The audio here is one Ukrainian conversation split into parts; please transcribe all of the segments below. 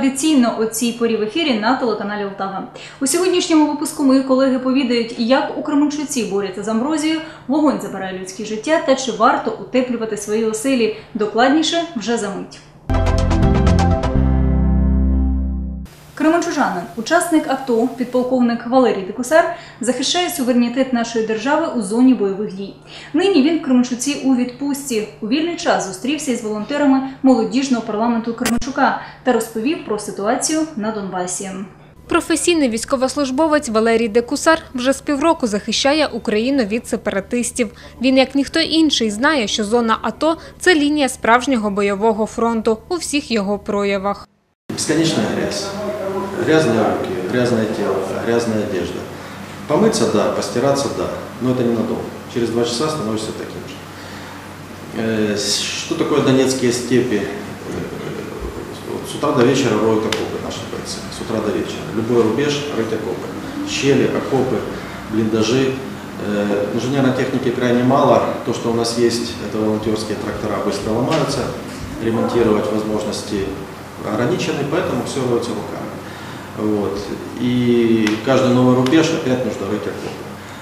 традиційно о цій порі в ефірі на телеканалі Олтава. У сьогоднішньому випуску мої колеги повідають, як у Кременчуці борються з амброзією, вогонь забирає людське життя та чи варто утеплювати свої оселі. Докладніше вже за мить. Кременчужанин, учасник АТО, підполковник Валерій Декусар, захищає суверенітет нашої держави у зоні бойових дій. Нині він в Кременчуці у відпустці. У вільний час зустрівся із волонтерами молодіжного парламенту Кременчука та розповів про ситуацію на Донбасі. Професійний військовослужбовець Валерій Декусар вже з півроку захищає Україну від сепаратистів. Він, як ніхто інший, знає, що зона АТО – це лінія справжнього бойового фронту у всіх його проявах. Бесконечная грязь. Грязные руки, грязное тело, грязная одежда. Помыться – да, постираться – да, но это ненадолго. Через два часа становишься таким же. Э, Что такое донецкие степи? Э, С утра до вечера роют окопы наши бойцы. С утра до вечера. Любой рубеж – рыть окопы. Щели, окопы, блиндажи. Э, Инженерной техники крайне мало. То, что у нас есть, это волонтерские трактора быстро ломаются. Ремонтировать возможности ограничены, поэтому все роется руками. Вот. И каждый новый рубеж опять нужно рыть окопы.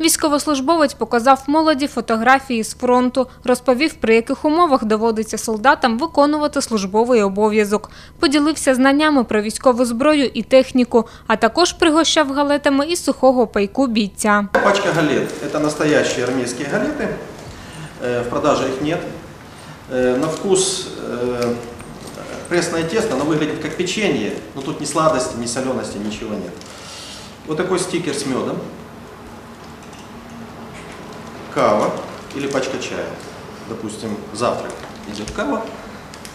Військовослужбовець показав молоді фотографії з фронту, розповів, при яких умовах доводиться солдатам виконувати службовий обов'язок. Поділився знаннями про військову зброю і техніку, а також пригощав галетами із сухого пайку бійця. Пачка галет. Это настоящие армейские галеты. Э, В продаже их нет. Э, На вкус э, пресное тесто, оно выглядит как печенье, но тут ни сладости, ни солености, ничего нет. Вот такой стикер с медом. Кава или пачка чая. Допустим, завтрак идет кава,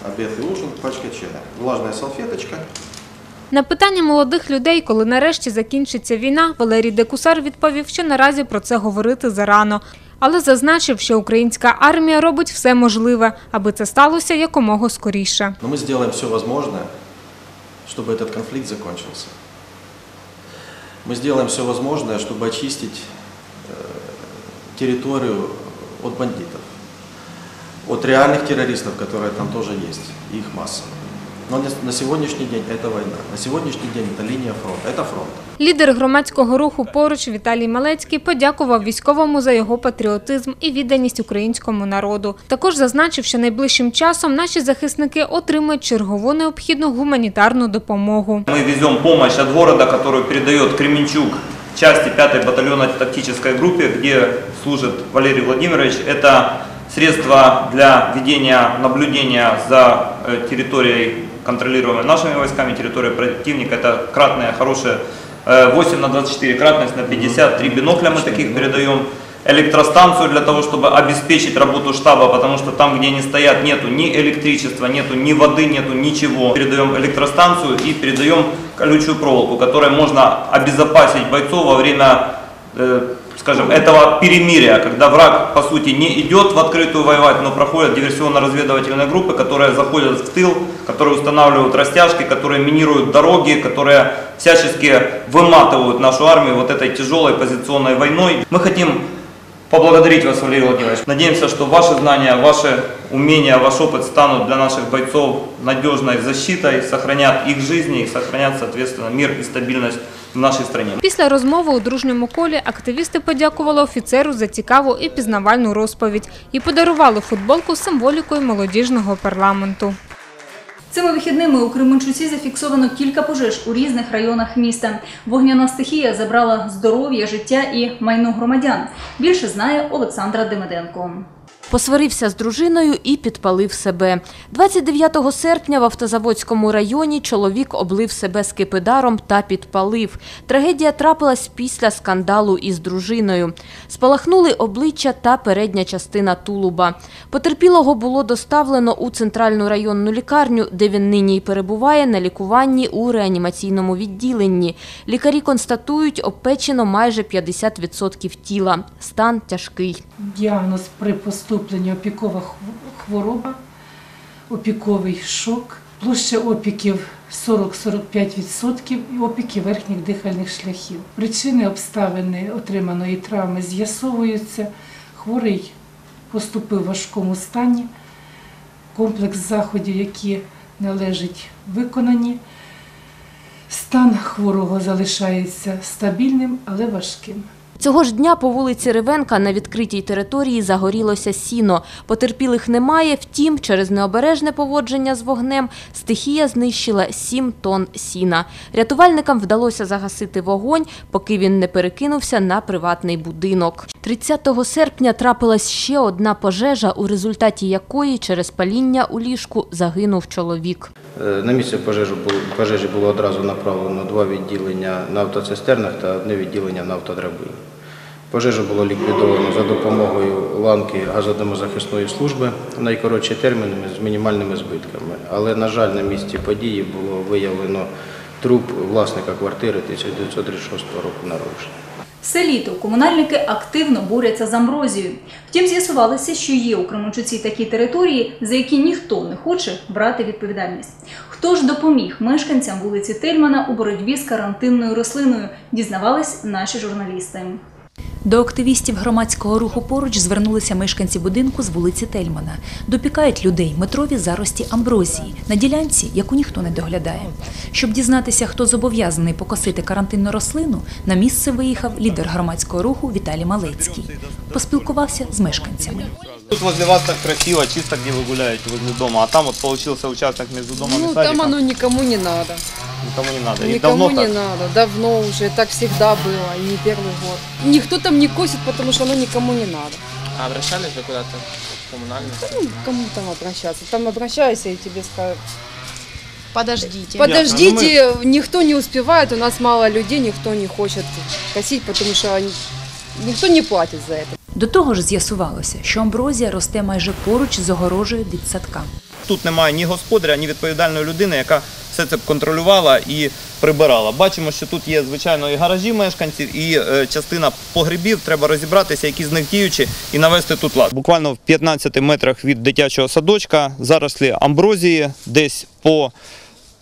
обед и ужин, пачка чая. Влажная салфеточка. На питання молодих людей, коли нарешті закінчиться війна, Валерій Декусар відповів, що наразі про це говорити зарано. Але зазначив, що українська армія робить все можливе, аби це сталося якомога скоріше. Но мы сделаем все возможное, чтобы этот конфликт закончился. Мы сделаем все возможное, чтобы очистить э, территорию от бандитов, от реальных террористов, которые там тоже есть, их масса. Но на- на сегодняшний день это война, на сегодняшний день это линия фронта, это фронт. Лідер громадського руху поруч Віталій Малецький подякував військовому за його патріотизм і відданість українському народу. Також зазначив, що найближчим часом наші захисники отримають чергову необхідну гуманітарну допомогу. Мы везем помощь от города, которую передает Кременчук части 5 батальона тактической группе, где служит Валерий Владимирович. Это средства для ведения наблюдения за э, территорией, Контролируемой нашими войсками, территорией противника. Это кратная, хорошая э, 8 на 24, кратность на 50, три бинокля мы таких передаем электростанцию для того, чтобы обеспечить работу штаба, потому что там, где они стоят, нету ни электричества, нету ни воды, нету ничего. Передаем электростанцию и передаем колючую проволоку, которой можно обезопасить бойцов во время, э, скажем, этого перемирия, когда враг, по сути, не идет в открытую воевать, но проходят диверсионно-разведывательные группы, которые заходят в тыл, которые устанавливают растяжки, которые минируют дороги, которые всячески выматывают нашу армию вот этой тяжелой позиционной войной. Мы хотим поблагодарить вас, Валерий Владимирович. Надеемся, что ваши знания, ваши умения, ваш опыт станут для наших бойцов надежной защитой, сохранят их жизни и сохранят, соответственно, мир и стабильность в нашей стране. Після розмови у дружньому колі активісти подякували офіцеру за цікаву і пізнавальну розповідь і подарували футболку з символікою молодіжного парламенту. Цими вихідними у Кременчуці зафіксовано кілька пожеж у різних районах міста. Вогняна стихія забрала здоров'я, життя і майно громадян. Більше знає Олександра Демиденко. Посварився з дружиною і підпалив себе. 29 серпня в Автозаводському районі чоловік облив себе скипидаром та підпалив. Трагедія трапилась після скандалу із дружиною. Спалахнули обличчя та передня частина тулуба. Потерпілого було доставлено у центральну районну лікарню, де він нині й перебуває на лікуванні у реанімаційному відділенні. Лікарі констатують, обпечено майже 50% тіла. Стан тяжкий. Діагноз при поступленні опікова хвороба, опіковий шок, площа опіків 40-45% і опіки верхніх дихальних шляхів. Причини обставини отриманої травми з'ясовуються. Хворий поступив в важкому стані. Комплекс заходів, які належать виконані. Стан хворого залишається стабільним, але важким. Цього ж дня по вулиці Ревенка на відкритій території загорілося сіно. Потерпілих немає, втім, через необережне поводження з вогнем стихія знищила 7 тонн сіна. Рятувальникам вдалося загасити вогонь, поки він не перекинувся на приватний будинок. 30 серпня трапилась ще одна пожежа, у результаті якої через паління у ліжку загинув чоловік. Е, На місце пожежі було, пожежі було одразу направлено два відділення на автоцистернах та одне відділення на автодрабині. Пожежу було ліквідовано за допомогою ланки газодомозахисної служби найкоротші терміни з мінімальними збитками. Але, на жаль, на місці події було виявлено труп власника квартири 1936 року народження. Все літо комунальники активно борються з амброзією. Втім, з'ясувалося, що є у Кременчуці такі території, за які ніхто не хоче брати відповідальність. Хто ж допоміг мешканцям вулиці Тельмана у боротьбі з карантинною рослиною, дізнавались наші журналісти. До активістів громадського руху поруч звернулися мешканці будинку з вулиці Тельмана. Допікають людей метрові зарості амброзії на ділянці, яку ніхто не доглядає. Щоб дізнатися, хто зобов'язаний покосити карантинну рослину, на місце виїхав лідер громадського руху Віталій Малецький. Поспілкувався з мешканцями. Тут возле вас так красиво, чисто, где вы гуляете возле дома, а там вот получился участок между домом Ну, и садиком. там оно никому не надо. Никому не надо. Никому давно не так? надо. Давно уже. Так всегда было, и не первый год. Никто там не косит, потому что оно никому не надо. А обращались вы куда-то в коммунальную? Ну, кому там обращаться? Там обращайся, и тебе скажут. Подождите. Подождите, никто не успевает, у нас мало людей, никто не хочет косить, потому что они- никто не платит за это. До того ж з'ясувалося, що амброзія росте майже поруч з огорожею від садка. Тут немає ні господаря, ні відповідальної людини, яка все це б контролювала і прибирала. Бачимо, що тут є, звичайно, і гаражі мешканців, і е, частина погребів. Треба розібратися, які з них діючі, і навести тут лад. Буквально в 15 метрах від дитячого садочка зарослі амброзії, десь по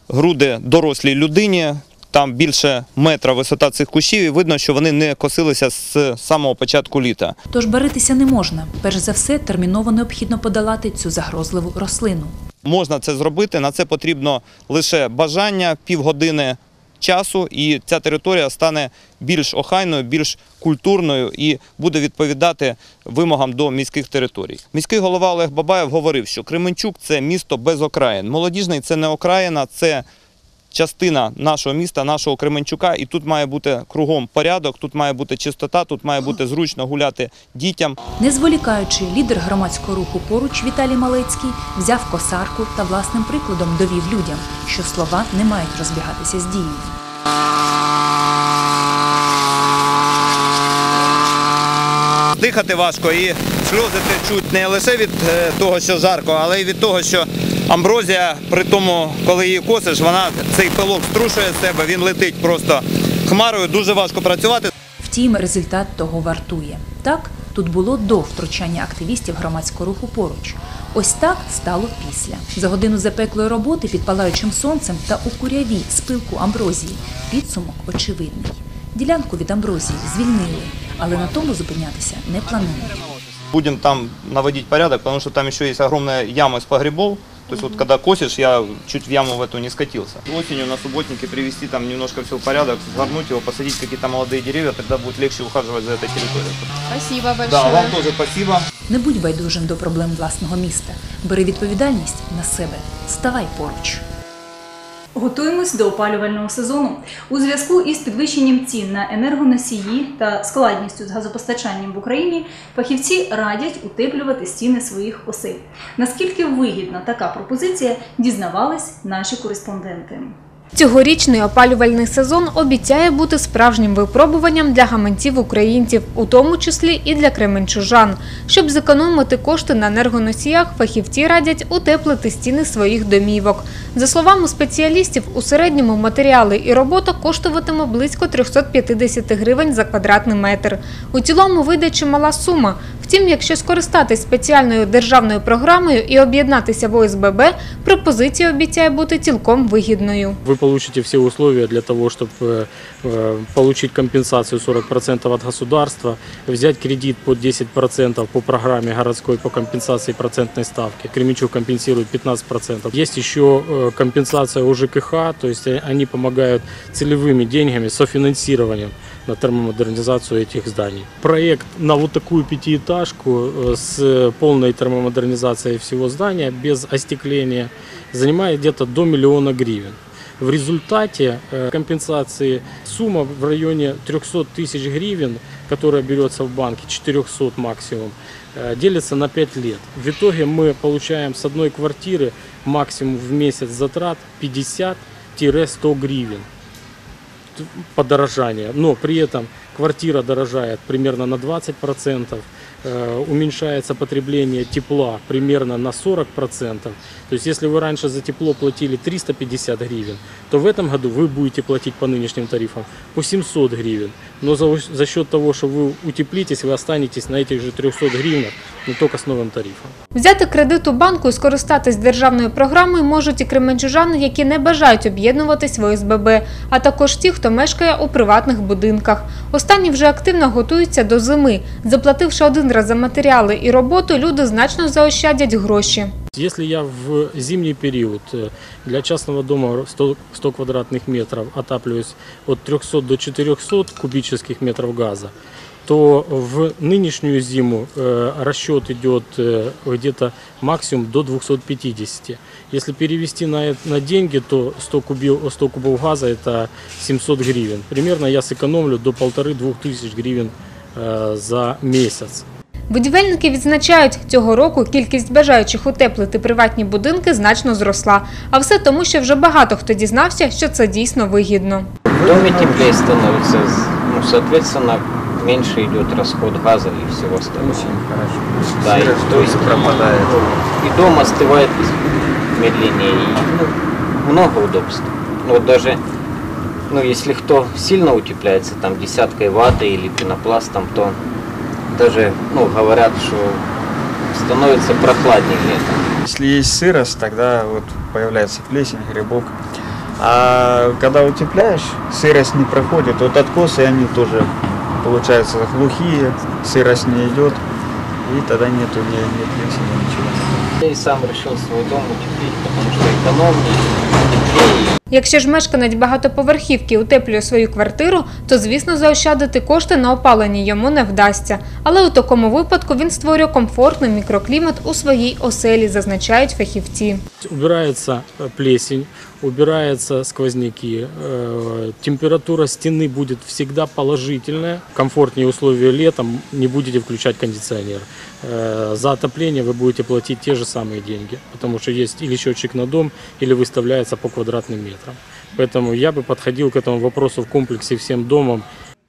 груди дорослій людині. Там більше метра висота цих кущів, і видно, що вони не косилися з самого початку літа. Тож баритися не можна. Перш за все, терміново необхідно подолати цю загрозливу рослину. Можна це зробити. На це потрібно лише бажання, півгодини часу, і ця територія стане більш охайною, більш культурною і буде відповідати вимогам до міських територій. Міський голова Олег Бабаєв говорив, що Кременчук це місто без окраїн. Молодіжний це не окраїна, це частина нашого міста, нашого Кременчука, і тут має бути кругом порядок, тут має бути чистота, тут має бути зручно гуляти дітям. Не зволікаючи, лідер громадського руху поруч Віталій Малецький взяв косарку та власним прикладом довів людям, що слова не мають розбігатися з дією. Дихати важко і сльози течуть не лише від е, того, що жарко, але й від того, що амброзія, при тому, коли її косиш, вона цей пилок струшує з себе, він летить просто хмарою, дуже важко працювати. Втім, результат того вартує. Так, тут було до втручання активістів громадського руху поруч. Ось так стало після. За годину запеклої роботи під палаючим сонцем та у куряві спилку амброзії підсумок очевидний. Ділянку від амброзії звільнили, але на тому зупинятися не планують. Будем там наводить порядок, потому что там еще есть огромная яма из погребов. То есть вот когда косишь, я чуть в яму в эту не скатился. Осенью на субботнике привести там немножко все в порядок, сгорнуть его, посадить какие-то молодые деревья, тогда будет легче ухаживать за этой территорией. Спасибо большое. Да, вам тоже спасибо. Не будь байдужим до проблем власного міста. Бери відповідальність на себе. Ставай поруч. Готуємось до опалювального сезону. У зв'язку із підвищенням цін на енергоносії та складністю з газопостачанням в Україні фахівці радять утеплювати стіни своїх осель. Наскільки вигідна така пропозиція, дізнавались наші кореспонденти. Цьогорічний опалювальний сезон обіцяє бути справжнім випробуванням для гаманців українців, у тому числі і для кременчужан. Щоб зекономити кошти на енергоносіях, фахівці радять утеплити стіни своїх домівок. За словами спеціалістів, у середньому матеріали і робота коштуватиме близько 350 гривень за квадратний метр. У цілому вийде чимала сума. Втім, якщо скористатись спеціальною державною програмою і об'єднатися в ОСББ, пропозиція обіцяє бути цілком вигідною. Вы получите все условия для того, чтобы э, получить компенсацию 40% от государства, взять кредит под 10% по программе городской по компенсации процентной ставки. Кременчуг компенсирует 15%. Есть еще э, компенсация у ЖКХ, то есть э, они помогают целевыми деньгами, софинансированием На термомодернизацию этих зданий. Проект на вот такую пятиэтажку э, с полной термомодернизацией всего здания без остекления занимает где-то до миллиона гривен. В результате э, компенсации сумма в районе 300 тысяч гривен, которая берется в банке, 400 максимум, э, делится на 5 лет. В итоге мы получаем с одной квартиры максимум в месяц затрат 50-100 гривен подорожание. Но при этом квартира дорожает примерно на 20%, э, уменьшается потребление тепла примерно на 40%. То есть если вы раньше за тепло платили 350 гривен, то в этом году вы будете платить по нынешним тарифам по 700 гривен. Но за, за счет того, что вы утеплитесь, вы останетесь на этих же 300 гривнах, но только с новым тарифом. Взяти кредит у банку і скористатись державною програмою можуть і кременчужани, які не бажають об'єднуватись в ОСББ, а також ті, хто мешкає у приватних будинках. Останні вже активно готуються до зими. Заплативши один раз за матеріали і роботу, люди значно заощадять гроші. Если я в зимний период э, для частного дома 100, 100 квадратных метров отапливаюсь от 300 до 400 кубических метров газа, то в нынешнюю зиму э, расчет идет э, где-то максимум до 250. Если перевести на, э- на деньги, то 100, кубил, 100 кубов газа это 700 гривен. Примерно я сэкономлю до полторы-двух тысяч гривен э, за месяц. Будівельники відзначають, цього року кількість бажаючих утеплити приватні будинки значно зросла. А все тому, що вже багато хто дізнався, що це дійсно вигідно. В доме теплее становится, ну, соответственно, меньше идет расход газа и всего остального. Очень хорошо. Да, и, то есть пропадает. И дом остывает медленнее, и ну, много удобств. Ну, Вот даже, ну, если кто сильно утепляется, там, десяткой ваты или пенопластом, то даже, ну, говорят, что становится прохладнее летом. Если есть сырость, тогда вот появляется плесень, грибок. А когда утепляешь, сырость не проходит. Вот откосы, они тоже, получаются, глухие, сырость не идет, и тогда нету ни плесени, ничего. Я и сам решил свой дом утеплить, потому что экономнее, теплее. Якщо ж мешканець багатоповерхівки утеплює свою квартиру, то звісно заощадити кошти на опалення йому не вдасться. Але у такому випадку він створює комфортний мікроклімат у своїй оселі, зазначають фахівці. Убирается э, плесень, убираются сквозняки, э, температура стены будет всегда положительная, комфортнее условия летом, не будете включать кондиционер. Э, За отопление вы будете платить те же самые деньги, потому что есть или счетчик на дом, или выставляется по квадратным метрам. Поэтому я бы подходил к этому вопросу в комплексе всем домом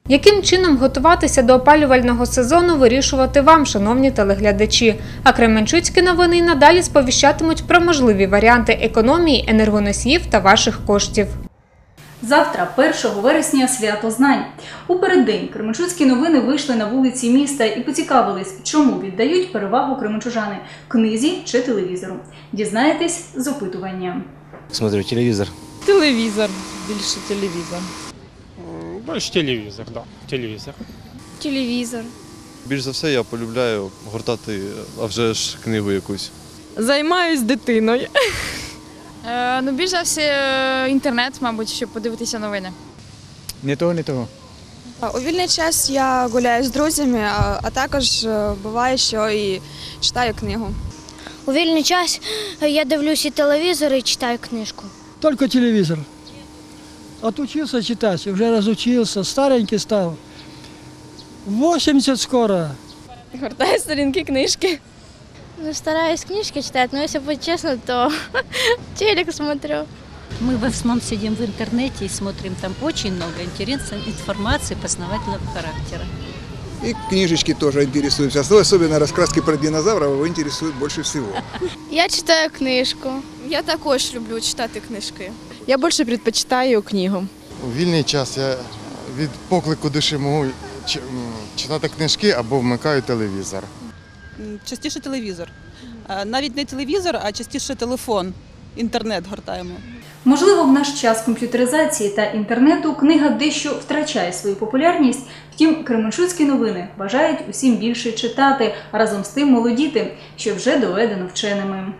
Яким чином готуватися до опалювального сезону, вирішувати вам, шановні телеглядачі. А Кременчуцькі новини й надалі сповіщатимуть про можливі варіанти економії енергоносіїв та ваших коштів. Завтра, 1 вересня, свято знань. У переддень Кременчуцькі новини вийшли на вулиці міста і поцікавились, чому віддають перевагу кременчужани книзі чи телевізору. Дізнаєтесь з опитування. Смотрю телевизор. Телевізор, більше телевізор. Більш телевізор, так. Да, телевізор. Телевізор. Більш за все я полюбляю гортати, а вже ж книгу якусь. Займаюсь дитиною. Е, ну, більш за все е, інтернет, мабуть, щоб подивитися новини. Не того, не того. У вільний час я гуляю з друзями, а, а також е, буває, що і читаю книгу. У вільний час я дивлюся телевізор і читаю книжку. Только телевизор. Отучился читать, уже разучился, старенький стал. 80 скоро. Гортаю сторінки книжки. Ну, стараюсь книжки читать, но если быть честно, то телек смотрю. Мы в основном сидим в интернете и смотрим там очень много интересной информации познавательного характера. И книжечки тоже интересуемся. Особенно раскраски про динозавров его интересуют больше всего. Я читаю книжку. Я також люблю читати книжки. Я більше предпочитаю книгу. У вільний час я від поклику душі можу читати книжки або вмикаю телевізор. частіше телевізор. Навіть не телевізор, а частіше телефон, інтернет гортаємо. Можливо, в наш час комп'ютеризації та інтернету книга дещо втрачає свою популярність. Втім, Кременчуцькі новини бажають усім більше читати, а разом з тим молодіти, що вже доведено вченими.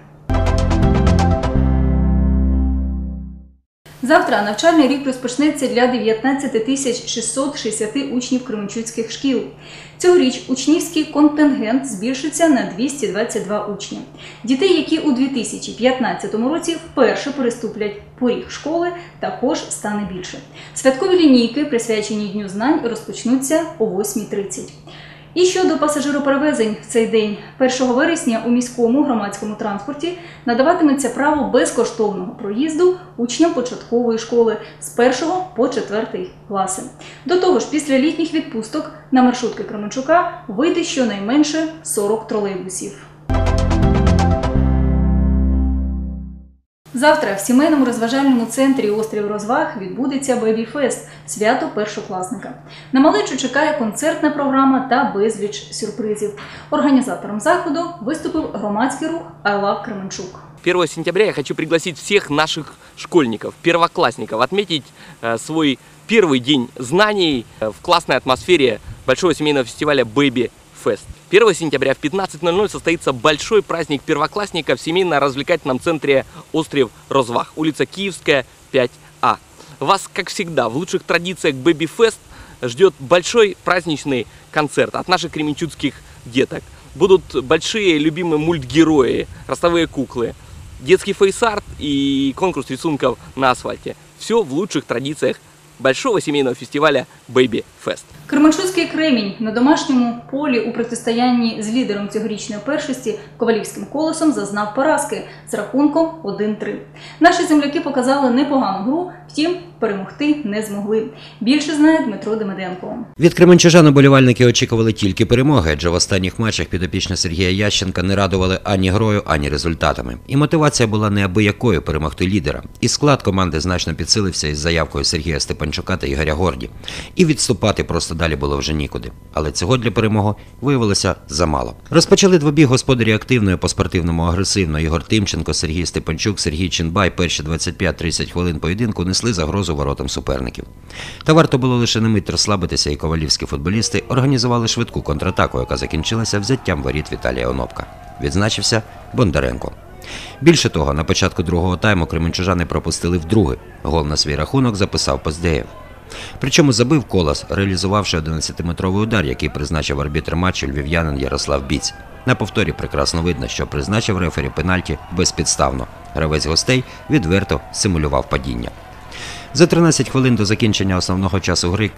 Завтра навчальний рік розпочнеться для 19 тисяч 660 учнів кременчуцьких шкіл. Цьогоріч учнівський контингент збільшиться на 222 учні. Дітей, які у 2015 році вперше переступлять поріг школи, також стане більше. Святкові лінійки, присвячені Дню знань, розпочнуться о 8.30. І щодо пасажироперевезень в цей день, 1 вересня у міському громадському транспорті надаватиметься право безкоштовного проїзду учням початкової школи з 1 по 4 класи. До того ж, після літніх відпусток на маршрутки Кременчука вийде щонайменше 40 тролейбусів. Завтра в сімейному розважальному центрі Острів Розваг відбудеться Бебі-фест – свято першокласника. На малечу чекає концертна програма та безліч сюрпризів. Організатором заходу виступив громадський рух «I love Кременчук». 1 сентября я хочу пригласить всех наших школьников, первоклассников, отметить э, свой первый день знаний э, в классной атмосфере большого семейного фестиваля Baby Fest. 1 сентября в 15.00 состоится большой праздник первоклассников в семейно-развлекательном центре «Остров Розвах», улица Киевская, 5А. Вас, как всегда, в лучших традициях Baby Fest ждет большой праздничный концерт от наших кременчуцких деток. Будут большие любимые мультгерои, ростовые куклы, детский фейс-арт и конкурс рисунков на асфальте. Все в лучших традициях большого семейного фестиваля Baby Fest. Кременчуцький кремінь на домашньому полі у протистоянні з лідером цьогорічної першості ковалівським колесом зазнав поразки з рахунком 1-3. Наші земляки показали непогану гру, втім перемогти не змогли. Більше знає Дмитро Демиденко. Від кременчужан уболівальники очікували тільки перемоги, адже в останніх матчах підопічна Сергія Ященка не радували ані грою, ані результатами. І мотивація була неабиякою перемогти лідера. І склад команди значно підсилився із заявкою Сергія Степанчука та Ігоря Горді. І відступати просто далі було вже нікуди. Але цього для перемоги виявилося замало. Розпочали двобіг господарі активно і по-спортивному агресивно. Ігор Тимченко, Сергій Степанчук, Сергій Чинбай перші 25-30 хвилин поєдинку несли загрозу воротам суперників. Та варто було лише на мить розслабитися, і ковалівські футболісти організували швидку контратаку, яка закінчилася взяттям воріт Віталія Онопка. Відзначився Бондаренко. Більше того, на початку другого тайму кременчужани пропустили вдруге. Гол на свій рахунок записав Поздеєв. Причому забив колос, реалізувавши 11-метровий удар, який призначив арбітр матчу львів'янин Ярослав Біць. На повторі прекрасно видно, що призначив рефері пенальті безпідставно. Гравець гостей відверто симулював падіння. За 13 хвилин до закінчення основного часу гри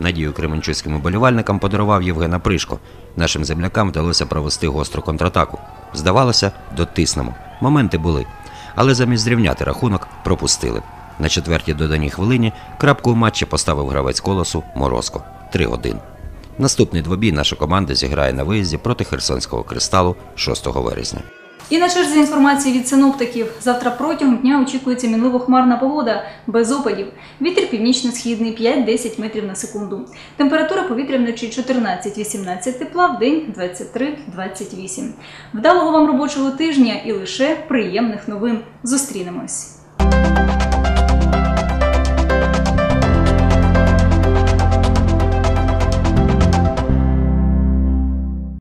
надію кременчуцьким уболівальникам подарував Євгена Пришко. Нашим землякам вдалося провести гостру контратаку. Здавалося, дотиснемо. Моменти були. Але замість зрівняти рахунок пропустили. На четвертій доданій хвилині крапку у матчі поставив гравець колосу Морозко 3-1. Наступний двобій наша команда зіграє на виїзді проти Херсонського кристалу 6 вересня. І на черзі інформації від синоптиків. Завтра протягом дня очікується мінливо-хмарна погода без опадів. Вітер північно-східний 5-10 метрів на секунду. Температура повітря вночі 14-18 тепла, в день 23-28. Вдалого вам робочого тижня і лише приємних новин. Зустрінемось.